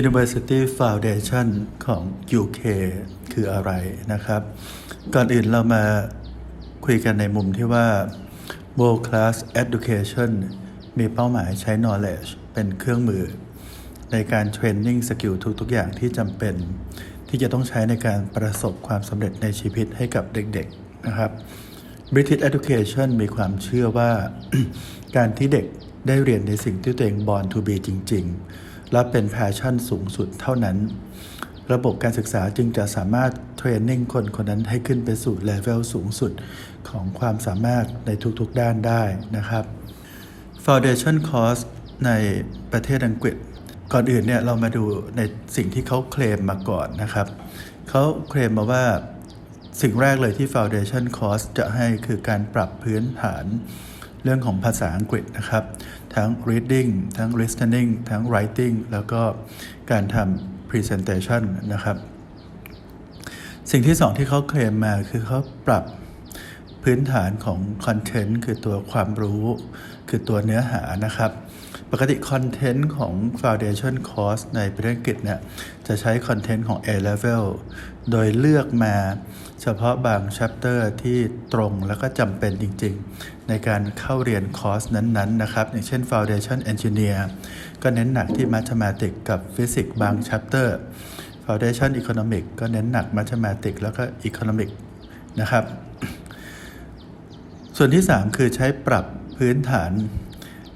University Foundation ของ UK คืออะไรนะครับ ก่อนอื่นเรามาคุยกันในมุมที่ว่า World Class Education มีเป้าหมายใช้ knowledge เป็นเครื่องมือ ในการเทรนนิ่งสกิลทุก ๆ อย่างที่จำเป็น ที่จะต้องใช้ในการประสบความสำเร็จในชีวิตให้กับเด็ก ๆ นะครับ British Education มีความเชื่อว่า การที่เด็กได้เรียนในสิ่งที่ตัวเอง born to be จริง ๆ และเป็น passion สูงสุดเท่านั้น ระบบการศึกษาจึงจะสามารถเทรนนิ่งคนคนนั้นให้ขึ้นไปสู่เลเวลสูงสุดของความสามารถในทุกๆด้านได้นะครับ Foundation Course ในประเทศอังกฤษ ก่อนอื่นเนี่ยเรามาดูในสิ่งที่เขาเคลมมาก่อนนะครับ เขาเคลมมาว่าสิ่งแรกเลยที่ Foundation Course จะให้คือการปรับพื้นฐาน เรื่องของภาษาอังกฤษนะครับ ทั้ง reading ทั้ง listening ทั้ง writing แล้วก็การทำ presentation นะครับ สิ่งที่สองที่เขาเคลมมาคือเขาปรับพื้นฐานของคอนเทนต์คือตัวความรู้ คือตัวเนื้อหานะครับ ปกติคอนเทนต์ของ Foundation Course ในประเทศอังกฤษเนี่ยจะใช้คอนเทนต์ของ A Level โดยเลือกมาเฉพาะบาง chapter ที่ตรงแล้วก็จำเป็นจริงๆ ในการเข้าเรียนคอร์สนั้นๆนะครับ อย่างเช่น Foundation Engineer ก็เน้นหนักที่ Mathematics กับ Physics บาง chapter Foundation Economic ก็เน้นหนัก Mathematics แล้วก็ Economic นะครับ ส่วนที่ 3 คือใช้ปรับพื้นฐาน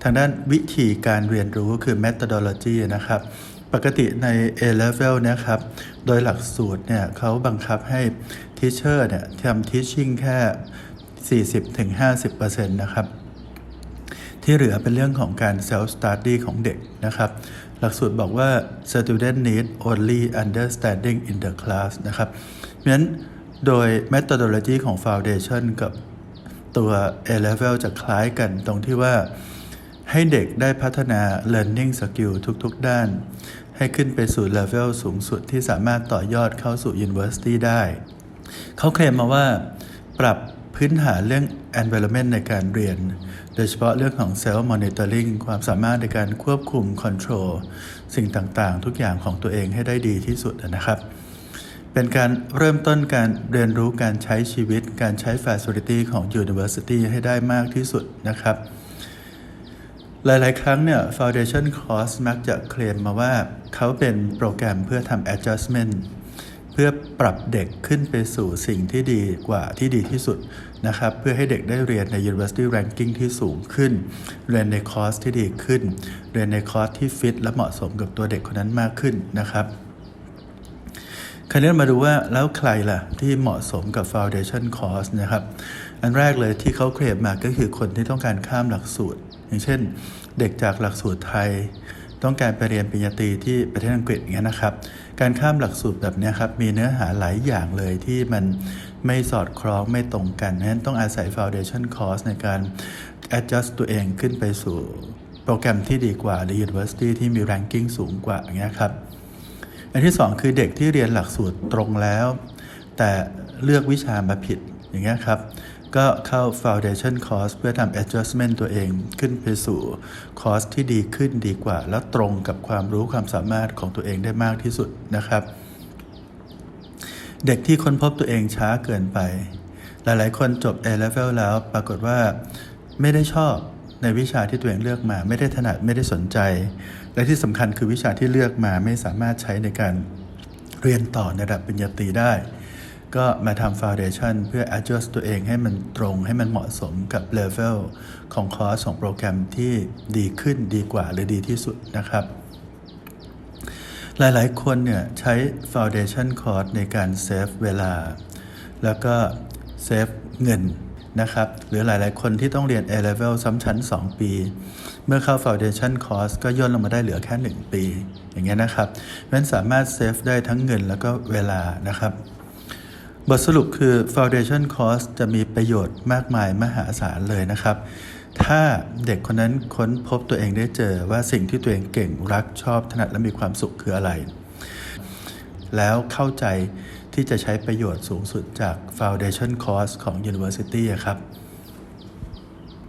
ทางด้านวิธีการเรียนรู้คือ methodology นะครับ ปกติใน A level นะครับ โดยหลักสูตรเนี่ยเขาบังคับให้ teacher เนี่ยทำ teaching แค่ 40-50%นะครับ ที่เหลือเป็นเรื่องของการ self study ของเด็กนะครับ หลักสูตรบอกว่า student need only understanding in the class นะครับเพราะฉะนั้นโดย methodology ของ foundation กับตัว A level จะคล้ายกันตรงที่ว่า ให้เด็กได้พัฒนา learning skill ทุกๆ ด้าน ให้ขึ้นไปสู่ level สูงสุดที่สามารถต่อยอดเข้าสู่ university ได้ เขาเคลมมาว่า ปรับพื้นฐานเรื่อง environment ในการเรียน โดยเฉพาะเรื่องของ self monitoring ความสามารถในการควบคุม control สิ่งต่างๆ ทุกอย่างของตัวเองให้ได้ดีที่สุดนะครับ เป็นการเริ่มต้นการเรียนรู้การใช้ชีวิต การใช้ facility ของ university ให้ได้มากที่สุดนะครับ หลาย ๆ ครั้งเนี่ย foundation course มักจะเคลมมาว่าเขาเป็นโปรแกรมเพื่อทำ adjustment เพื่อปรับเด็กขึ้นไปสู่สิ่งที่ดีกว่าที่ดีที่สุดนะครับ เพื่อให้เด็กได้เรียนใน university ranking ที่สูงขึ้น เรียนในคอร์สที่ดีขึ้น เรียนในคอร์สที่ฟิตและเหมาะสมกับตัวเด็กคนนั้นมากขึ้นนะครับคราวนี้มาดูว่าแล้วใครล่ะที่เหมาะสมกับ Foundation Course นะครับ อันแรกเลยที่เขาเคลมมาก็คือคนที่ต้องการข้ามหลักสูตร อย่างเช่น เด็กจากหลักสูตรไทย ต้องการไปเรียนปริญญาตรีที่ประเทศอังกฤษอย่างเงี้ยนะครับ การข้ามหลักสูตรแบบนี้ครับมีเนื้อหาหลายอย่างเลยที่มันไม่สอดคล้องไม่ตรงกันนั้นต้องอาศัย Foundation Course ในการ adjust ตัวเองขึ้นไปสู่โปรแกรมที่ดีกว่าใน University ที่มี ranking สูงกว่าอย่างเงี้ยครับอันที่สองคือเด็กที่เรียนหลักสูตรตรงแล้ว แต่เลือกวิชามาผิดอย่างเงี้ยครับ ก็เข้า foundation course เพื่อทำ adjustment ตัวเองขึ้นไปสู่คอร์สที่ดีขึ้นดีกว่า แล้วตรงกับความรู้ความสามารถของตัวเองได้มากที่สุดนะครับ เด็กที่ค้นพบตัวเองช้าเกินไป หลายๆ คนจบ A level แล้วปรากฏว่าไม่ได้ชอบในวิชาที่ตัวเองเลือกมาไม่ได้ถนัดไม่ได้สนใจ และที่สำคัญคือวิชาที่เลือกมาไม่สามารถใช้ในการเรียนต่อในระดับปริญญาตรีได้ ก็มาทำ foundation เพื่อ adjust ตัวเองให้มันตรงให้มันเหมาะสมกับ level ของคอร์สของโปรแกรมที่ดีขึ้นดีกว่าหรือดีที่สุดนะครับ หลายๆ คนเนี่ยใช้ foundation course ในการเซฟเวลา แล้วก็เซฟเงินนะครับหรือหลาย ๆ คนที่ต้องเรียน A level ซ้ำชั้น 2 ปี เมื่อเข้า foundation course ก็ย่นลงมาได้เหลือแค่ 1 ปี อย่างเงี้ยนะครับเพราะฉะนั้นสามารถเซฟได้ทั้งเงินแล้วก็เวลานะครับ บทสรุปคือ Foundation Course จะมีประโยชน์มากมายมหาศาลเลยนะครับ ถ้าเด็กคนนั้นค้นพบตัวเองได้เจอว่าสิ่งที่ตัวเองเก่งรักชอบถนัดและมีความสุขคืออะไร แล้วเข้าใจที่จะใช้ประโยชน์สูงสุดจาก Foundation Course ของ University ครับ